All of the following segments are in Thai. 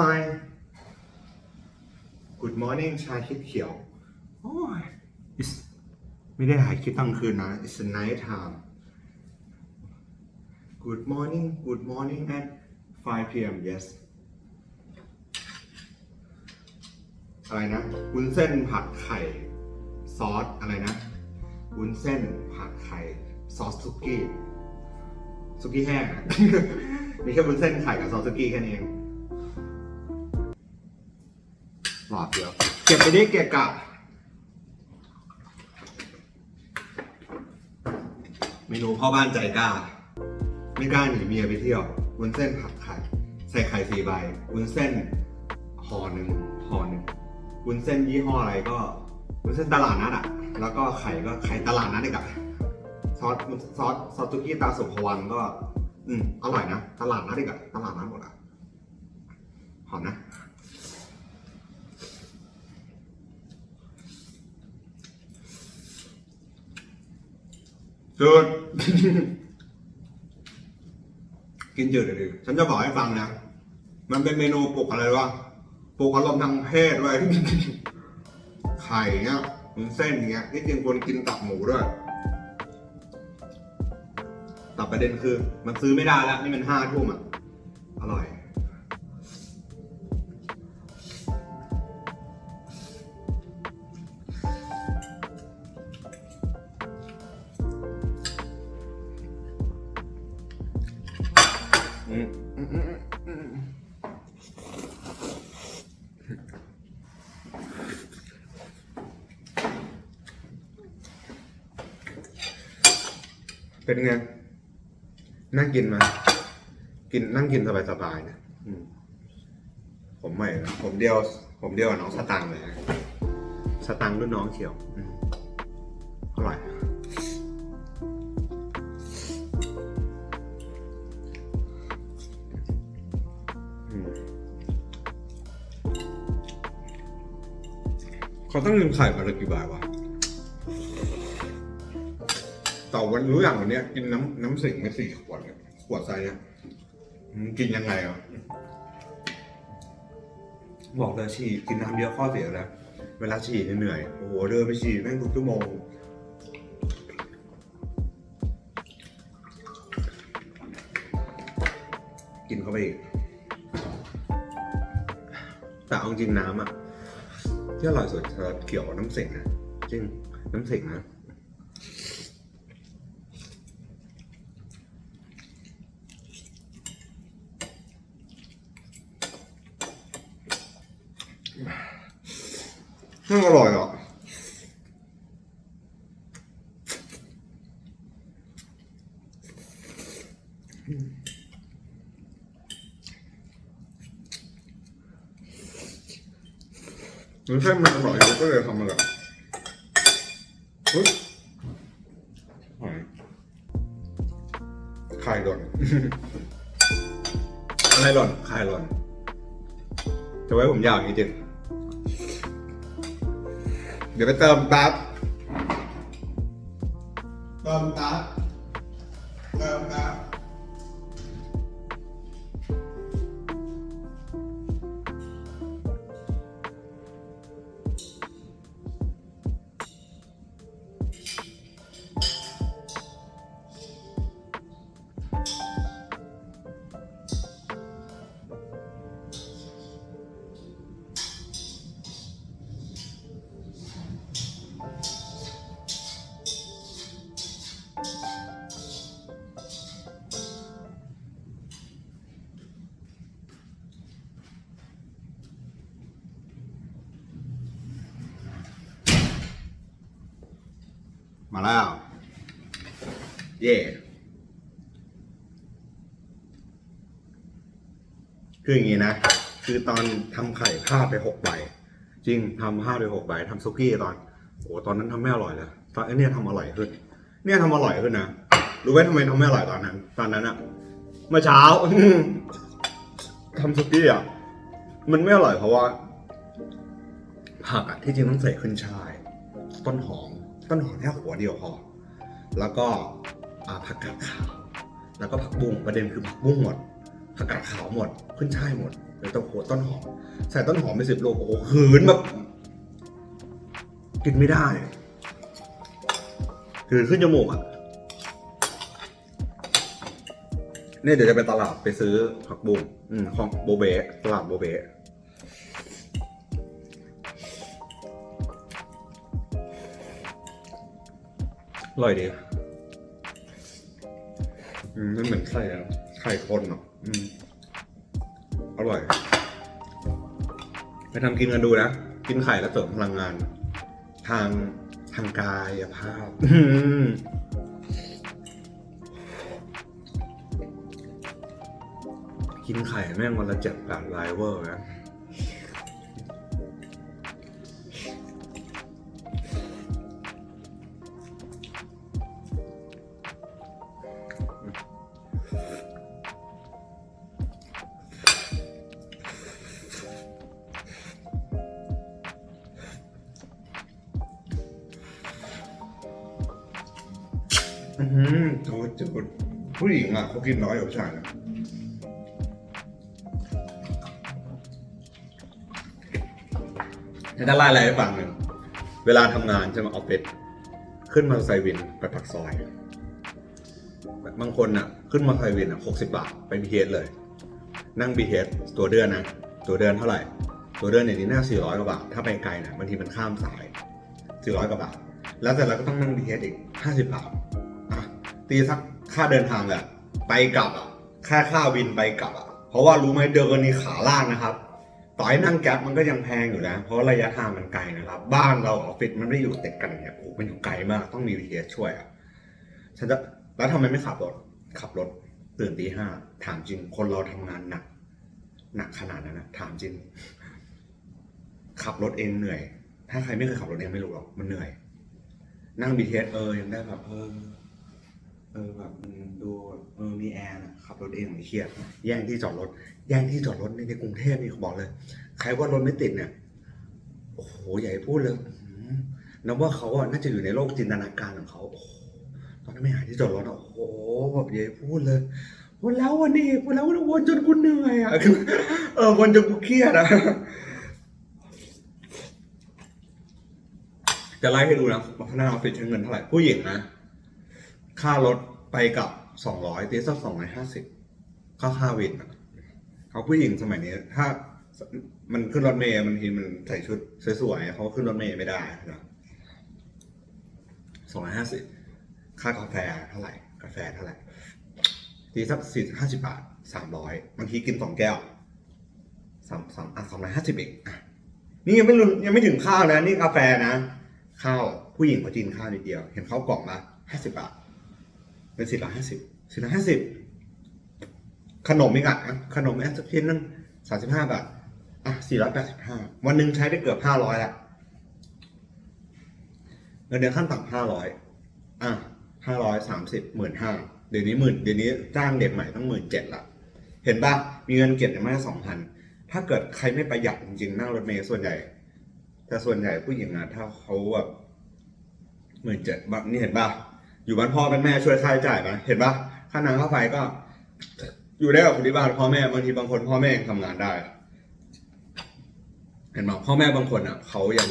Hi Good morning ชาคิดเขียวโอ้ย It's ไม่ได้ถ่ายคลิปตั้งคืนนะ It's a night time Good morning Good morning at 5 p.m. Yes อะไรนะวุ้นเส้นผัดไข่ ซอสอะไรนะวุ้นเส้นผัดไข่ ซอสซุกี้ซุกี้แห้งอะมีแค่วุ้นเส้นไข่กับซอสซุกี้แค่นี้เอง หลอดเดียว เก็บไปดิเก็บกะ เมนูพ่อบ้านใจกล้า ไม่กล้าหนีเมียไปเที่ยววุ้นเส้นผัดไข่ใส่ไข่สี่ใบวุ้นเส้นห่อหนึ่งห่อหนึ่งวุ้นเส้นยี่ห้ออะไรก็วุ้นเส้นตลาดนัดอะ แล้วก็ไข่ก็ไข่ตลาดนัดอีกอะซอสซอสซอสตุกี้ตาสุภวันก็ อืมอร่อยนะ ตลาดนัดอีกอะตลาดนัดหมดอะหอมนะ จืดกินจืดเลยดิฉันจะบอกให้ฟังนะ มันเป็นเมนูปลุกอะไรวะปลุกอารมณ์ทางเพศไว้ยไข่เนี้ยมันเส้นเงี้ยที่จริงควรกินตับหมูด้วย แต่ประเด็นคือ มันซื้อไม่ได้แล้ว นี่มันห้าทุ่มอะ อร่อย เป็นไง นั่งกินไหมกินนั่งกินสบายๆเนะอืมผมไม่ผมเดียว ผมเดียวกับน้องสตังเลยนะสตังรุ่นน้องเขียวอร่อยเขาต้องกินไข่วันละกี่บาทวะ ต่อวันรู้อย่างวันเนี้ยกินน้ำน้ำสิงไปสี่ขวดเนี่ยขวดไซส์เนี่ยกินยังไงอะบอกเลยฉี่กินน้ำเยอะข้อเสียแล้ว เวลาฉี่เนี่ยเหนื่อยโอ้โหเดินไปฉี่แม่งทุกชั่วโมงกินเข้าไปอีกแต่เอาจริงน้ำอะที่อร่อยสุดคือเกี่ยวกับน้ำสิงนะจริงน้ำสิงนะ น่าอร่อยอะมันใช่มันอร่อยเราก็เลยทำมาแบบเฮ้ยหอยไข่หล่น อะไรหล่นไข่หล่นจะไว้ผมยาวอย่างนี้จริง เดี๋ยวไปเติมแป๊บเติมแป๊บ มาแล้ว เย่คืออย่างนี้นะ คือตอนทำไข่พลาดไปหกใบ จริงทำพลาดไปหกใบทำซุกี้ตอนโอ้ตอนนั้นทำไม่อร่อยเลยตอนไอ้เนี่ยทำอร่อยขึ้น เนี่ยทำอร่อยขึ้นนะรู้ไหมทำไมทำไม่อร่อยตอนนั้น ตอนนั้นอะเมื่อเช้าทำซุกี้อะมันไม่อร่อยเพราะว่าผักอะที่จริงต้องใส่ขึ้นช่าย ต้นหอม ต้นหอมแค่หัวเดียวพอ แล้วก็ผักกาดขาว แล้วก็ผักบุ้งประเด็นคือผักบุ้งหมด ผักกาดขาวหมด ขึ้นช่ายหมดเลยต้องโคต้นหอม ใส่ต้นหอมไปสิบโลโอ้โหหืนแบบกินไม่ได้หืนขึ้นจมูกอะเนี่ยเดี๋ยวจะไปตลาดไปซื้อผักบุ้งอืมของโบเบะตลาดโบเบ อร่อยดีอืมมันเหมือนไข่อะไข่คนอะอืมอร่อย ไปทำกินกันดูนะ กินไข่แล้วเสริมพลังงาน ทางทางกายภาพ อืมกินไข่แม่งวันละเจ็ดแปดไลเวอร์นะ อือหือโอ้จุดผู้หญิงอะเขากินน้อยกว่าผู้ชายนะจะไล่อะไรให้ฟังหนึ่งเวลาทำงานใช่ไหมออฟฟิศขึ้นมาไซค์วินไปปักซอย บางคนอะ ขึ้นมาไซค์วินอะหกสิบบาท ไปบีเเลย นั่งบีเตัวเดือนนะ ตัวเดือนเท่าไหร่ ตัวเดือนเนี่ยนี่น่าสี่ร้อยกว่าบาท ถ้าไปไกลน่ะบางทีมันข้ามสายสี่ร้อยกว่าบาท แล้วเสร็จแล้วก็ต้องนั่งบีเอีกห้าสิบบาท ตีสักค่าเดินทางอะไปกลับอะค่าค่าวินไปกลับอะเพราะว่ารู้ไหมเดินนี้ขาล่างนะครับ ต่อให้นั่งแก๊ปมันก็ยังแพงอยู่นะ เพราะระยะทางมันไกลนะครับ บ้านเราออฟฟิศมันไม่ได้อยู่ติดกันเนี่ยโอ้มันอยู่ไกลมากต้องมีวีเช่วยอะฉันจะแล้วทำไมไม่ขับรถ ขับรถตื่นตีห้าถามจริงคนเราทำงานหนักหนักขนาดนั้นนะถามจริง ขับรถเองเหนื่อย ถ้าใครไม่เคยขับรถเองไม่รู้หรอกมันเหนื่อย นั่งบีเทสเออยังได้แบบเออ เออแบบดูเออมีแอร์นะขับรถเองไม่เครียดแย่งที่จอดรถ แย่งที่จอดรถในกรุงเทพนี่เขาบอกเลย ใครว่ารถไม่ติดเนี่ย โอ้โหใหญ่พูดเลยนับว่าเขาอะน่าจะอยู่ในโลกจินตนาการของเขาโอ้ตอนนั้นไม่หาที่จอดรถอะโอ้โหแบบใหญ่พูดเลยวนแล้ววันนี้วนแล้ววนจนกูเหนื่อยอะคือเออวนจนกูเครียดอะจะไล่ให้ดูนะพนักงานออฟฟิศใช้เงินเท่าไหร่ผู้หญิงนะ ค่ารถไปกลับสองร้อยตีสักสองร้อยห้าสิบค่าค่าวินเขาผู้หญิงสมัยนี้ ถ้ามันขึ้นรถเมย์บางทีมันใส่ชุดสวยๆเขาขึ้นรถเมย์ไม่ได้นะสองร้อยห้าสิบค่ากาแฟเท่าไหร่ กาแฟเท่าไหร่ตีสักสี่ห้าสิบบาทสามร้อยบางทีกินสองแก้วสามสามอะสามร้อยห้าสิบเองนี่ยังไม่รุนยังไม่ถึงข้าวนะ นี่กาแฟนะ ข้าวผู้หญิงเขากินข้าวนิดเดียว เห็นข้าวกล่องละห้าสิบบาท เป็นสี่ร้อยห้าสิบสี่ร้อยห้าสิบขนมอีกอะขนมแอสชิ้นนึงสามสิบห้าบาทอะสี่ร้อยแปดสิบห้าวันหนึ่งใช้ได้เกือบห้าร้อยละเงินเดือนขั้นต่ำห้าร้อยอะห้าร้อยสามสิบหมื่นห้าเดี๋ยวนี้หมื่นเดี๋ยวนี้จ้างเด็กใหม่ต้องหมื่นเจ็ดละเห็นปะมีเงินเก็บอย่างมากสองพันถ้าเกิดใครไม่ประหยัดจริงๆนั่งรถเมล์ส่วนใหญ่ แต่ส่วนใหญ่ผู้หญิงอะถ้าเขาแบบหมื่นเจ็ดแบบนี่เห็นปะ อยู่บ้านพ่อเป็นแม่ช่วยค่าใช้จ่ายปะเห็นปะค่าน้ำค่าไฟก็ อยู่ได้กับคนที่บ้านพ่อแม่บางทีบางคนพ่อแม่ยังทำงานได้ เห็นปะพ่อแม่บางคนอะเขายัง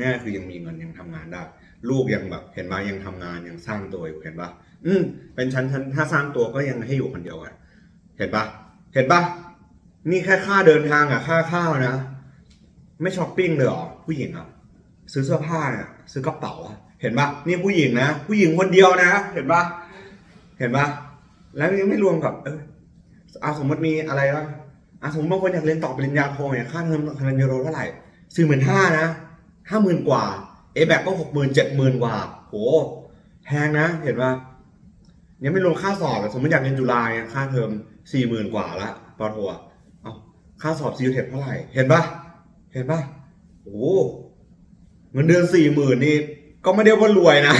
แง่คือยังมีเงินยังทำงานได้ ลูกยังแบบ เห็นปะยังทำงานยังสร้างตัวอยู่เห็นปะอืมเป็นชั้นชั้นถ้าสร้างตัวก็ยังให้อยู่คนเดียวอะเห็นปะเห็นปะนี่แค่ค่าเดินทางอะค่าข้าวนะ ไม่ช้อปปิ้งเลยหรอผู้หญิงอะซื้อเสื้อผ้าเนี่ยซื้อกระเป๋าอะ เห็นปะนี่ผู้หญิงนะ ผู้หญิงคนเดียวนะ เห็นปะเห็นปะแล้วยังไม่รวมกับ เออเอาสมมติมีอะไรวะอะสมมติบางคนอยากเรียนต่อปริญญาโทเนี่ยค่าเทอมคะแนนยูโรเท่าไหร่สี่หมื่นห้านะห้าหมื่นกว่าเอแบกก็หกหมื่นเจ็ดหมื่นกว่าโหแพงนะ เห็นปะยังไม่รวมค่าสอบสมมติอยากเรียนจุฬาเนี่ยค่าเทอมสี่หมื่นกว่าละปอโทอะเอาค่าสอบซีเทคเท่าไหร่ เห็นปะเห็นปะโอ้เงินเดือนสี่หมื่นนี่ ก็ไม่ได้ว่ารวยนะ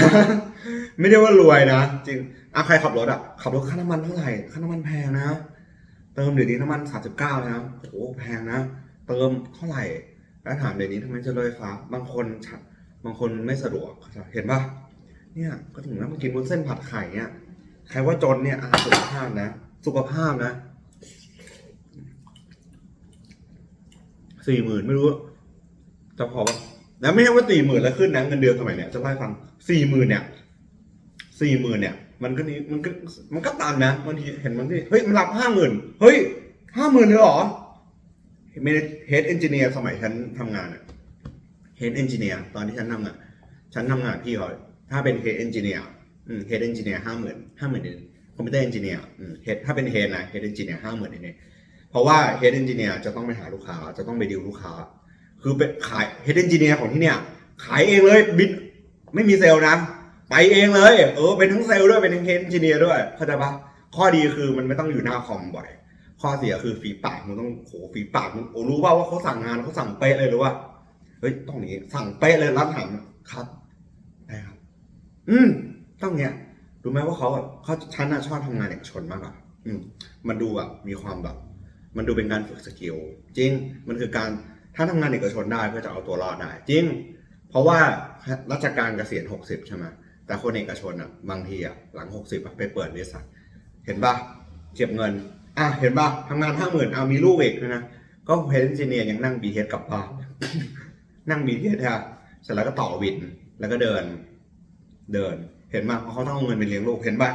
ไม่ได้ว่ารวยนะจริงอะใครขับรถอะขับรถค่าน้ำมันเท่าไหร่ค่าน้ำมันแพงนะเติมเดี๋ยวนี้น้ำมันสามสิบเก้านะโอ้โหแพงนะเติมเท่าไหร่แล้วถามเดี๋ยวนี้ทำไมจะรถไฟฟ้า บางคนบางคนไม่สะดวกเห็นปะเนี่ยก็ถึงแล้วมากินวุ้นเส้นผัดไข่เนี่ยใครว่าจนเนี่ยอาสุขภาพนะ สุขภาพนะสี่หมื่นไม่รู้จะพอปะ แล้วไม่ใช่ว่าสี่หมื่นแล้วขึ้นนะเงินเดือนสมัยเนี้ยจะไล่าให้ฟังสี่หมื่นเนี่ยสี่หมื่นเนี่ย มันก็นี่มันก็มันก็ตันนะบางทีเห็นบางทีเฮ้ยมันรับห้าหมื่นเฮ้ยห้าหมื่นเลยเหรอไม่ได้เฮดเอนจิเนียร์สมัยฉันทำงานอะเฮดเอนจิเนียร์ตอนที่ฉันทำงานฉันทำงานพี่เขาถ้าเป็นเฮดเอนจิเนียร์เฮดเอนจิเนียร์ห้าหมื่นห้าหมื่นเองคอมพิวเตอร์เอนจิเนียร์เฮดถ้าเป็นเฮดนะเฮดเอนจิเนียร์ห้าหมื่นเนี่ยเพราะว่า Head Engineer จะต้องไปหาลูกค้าจะต้องไปดิวลูกค้า คือเป็นขาย Head Engineer ของที่เนี่ย ขายเองเลยบินไม่มีเซลล์นะ ไปเองเลย เออเป็นทั้งเซลล์ด้วยเป็นทั้ง Head Engineer ด้วยเข้าใจปะข้อดีคือมันไม่ต้องอยู่หน้าคอมบ่อย ข้อเสียคือฝีปากมึงต้องโหฝีปากมึงโอ้รู้ป่าว่าเขาสั่งงานเขาสั่งเป๊ะเลยหรือว่าเฮ้ยต้องนี้สั่งเป๊ะเลยรับถามครับได้ครับ อืมต้องเนี้ยรู้ไหมว่าเขาแบบเขาฉันน่ะชอบทำงานเอกชนมากกว่าอืมมันดูแบบมีความแบบ มันดูเป็นการฝึกสกิลจริงมันคือการ ถ้าทำงานเอกชนได้เพื่อจะเอาตัวรอดได้จริง เพราะว่าราชการเกษียณหกสิบใช่ไหมแต่คนเอกชนอะบางทีอะหลังหกสิบไปเปิดบริษัท เห็นปะเก็บเงิน อะเห็นปะทำงานห้าหมื่นเอามีลูกอีกด้วยนะ ก็เพนจิเนียยังนั่งบีเทสกลับบ้านนั่งบีเทสฮะเสร็จแล้วก็ต่อวินแล้วก็เดิน เดิน เห็นปะเพราะเขาต้องเอาเงินไปเลี้ยงลูกเห็นปะ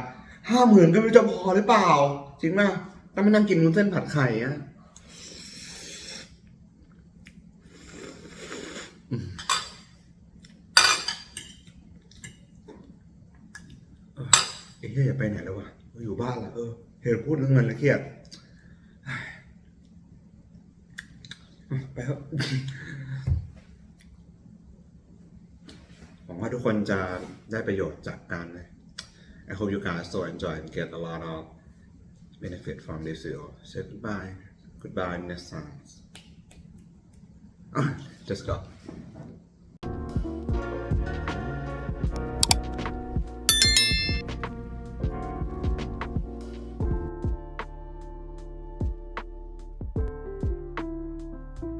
ห้าหมื่นก็ไม่รู้จะพอหรือเปล่า จริงปะต้องมานั่งกินวุ้นเส้นผัดไข่อะอืมเออ ไอ้เหี้ยอย่าไปไหนแล้ววะอยู่บ้านละเออเห็นพูดเรื่องเงินแล้วเครียดไปเถอะหวังว่าทุกคนจะได้ประโยชน์จากการเลย I hope you guys so enjoy and get a lot of benefit from this video. Say goodbye. Goodbye next time. Just go.